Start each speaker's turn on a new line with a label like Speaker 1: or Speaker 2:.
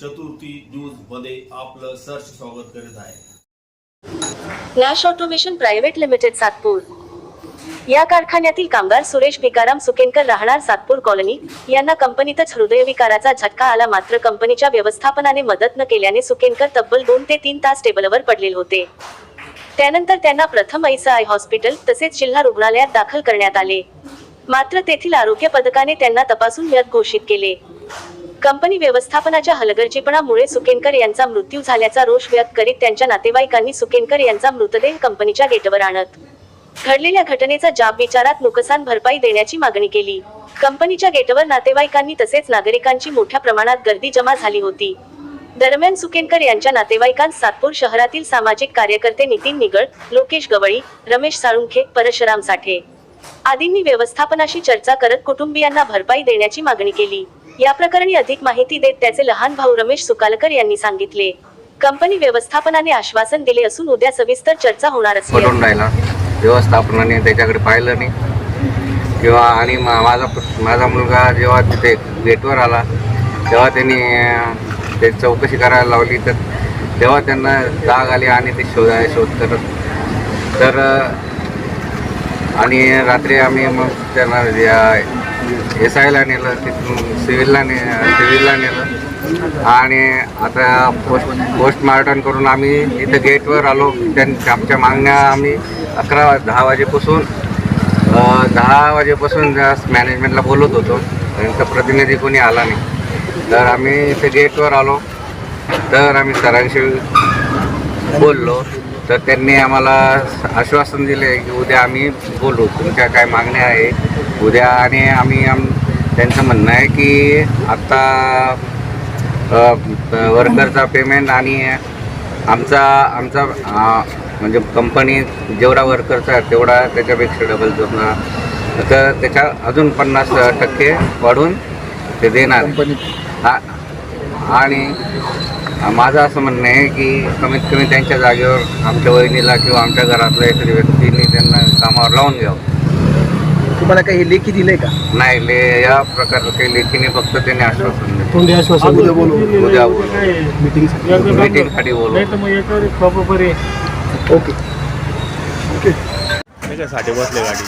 Speaker 1: चतुर्थी न्यूजमध्ये आपलं सर्च स्वागत करीत आहे.
Speaker 2: Nash automation private limited Satpur. या कारखान्यातील कामगार सुरेश भिकाराम सुकेनकर राहणार सातपूर कॉलनी यांना कंपनीतच हृदयविकाराचा झटका आला मात्र कंपनीच्या व्यवस्थापनाने मदत न केल्याने सुकेनकर तब्बल दोन ते तीन तास टेबलवर पडलेले होते. त्यानंतर त्यांना प्रथम ऐसाआय हॉस्पिटल तसेच जिल्हा रुग्णालयात दाखल करण्यात आले. मात्र तेथील आरोग्य पथकाने त्यांना तपासून मृत घोषित केले. कंपनी व्यवस्थापनाच्या हलगर्जीपणामुळे सुकेनकर यांचा मृत्यू झाल्याचा रोष व्यक्त करीत त्यांच्या नातेवाईकांनी सुकेनकर यांचा मृतदेह कंपनीच्या गेटवर आणत. घडलेल्या घटनेचा जाब विचारात नुकसान भरपाई देण्याची मागणी केली. कंपनीच्या गेटवर नातेवाईकांनी तसेच नागरिकांची मोठ्या प्रमाणात गर्दी जमा झाली होती. दरम्यान सुकेनकर यांच्या नातेवाईकांस सातपूर शहरातील सामाजिक कार्यकर्ते नितीन निगळ लोकेश गवळी रमेश साळुंखे परशुराम साठे. आदींनी व्यवस्थापनाशी चर्चा करत कुटुंबियांना भरपाई देण्याची मागणी केली. या प्रकरणी अधिक माहिती देत त्याचे लहान भाऊ रमेश सुकालकर यांनी सांगितले. कंपनी व्यवस्थापनाने आश्वासन दिले असून उद्या सविस्तर चर्चा होणार
Speaker 3: पडून राहिला. व्यवस्थापनाने त्याच्याकडे पाहिलं नाही. किंवा आणि मा- माझा माझा मुलगा जेव्हा तिथे गेटवर आला तेव्हा त्यांनी अं, ते चौकशी करायला लावली. तर तेव्हा त्यांना जाग आली आणि ते शोधाय शोध करत तर अं, आणि रात्री आम्ही मग त्यांना एस आयला नेलं तिथून सिव्हिलला ने सिव्हिलला नेलं. आणि आता पोस्ट पोस्टमार्टम करून आम्ही इथं गेटवर आलो. त्यांच्या आमच्या मागण्या आम्ही अकरा दहा वाजेपासून दहा वाजेपासून मॅनेजमेंटला बोलत होतो. त्यांचा प्रतिनिधी कोणी आला नाही. तर आम्ही इथे गेटवर आलो. तर आम्ही सरांशी बोललो. तर त्यांनी आम्हाला आश्वासन दिले की उद्या आम्ही बोलू. तुमच्या काय मागण्या आहे? उद्या आणि आम्ही आम त्यांचं म्हणणं आहे की आत्ता वर्करचा पेमेंट आणि आमचा आमचा म्हणजे कंपनी जेवढा वर्करचा आहे तेवढा त्याच्यापेक्षा डबल जोडणार. तर त्याच्या अजून पन्नास टक्के वाढून ते देणार. हा आणि माझं असं म्हणणं आहे की कमीत कमी त्यांच्या जागेवर आमच्या वहिनीला किंवा आमच्या घरातल्या एखादी व्यक्तीने त्यांना कामावर लावून घ्यावं.
Speaker 4: तुम्हाला काही लेखी दिलंय का?
Speaker 3: नाही ले या प्रकारचं काही लेखीने फक्त त्यांनी आश्वासन दिलं.
Speaker 4: तोंडी आश्वासन उद्या बोलू.
Speaker 3: उद्या बोलू.
Speaker 4: मीटिंग
Speaker 3: मीटिंगसाठी बोलू.
Speaker 4: ओके
Speaker 5: नाही का साठी बसले गाडी.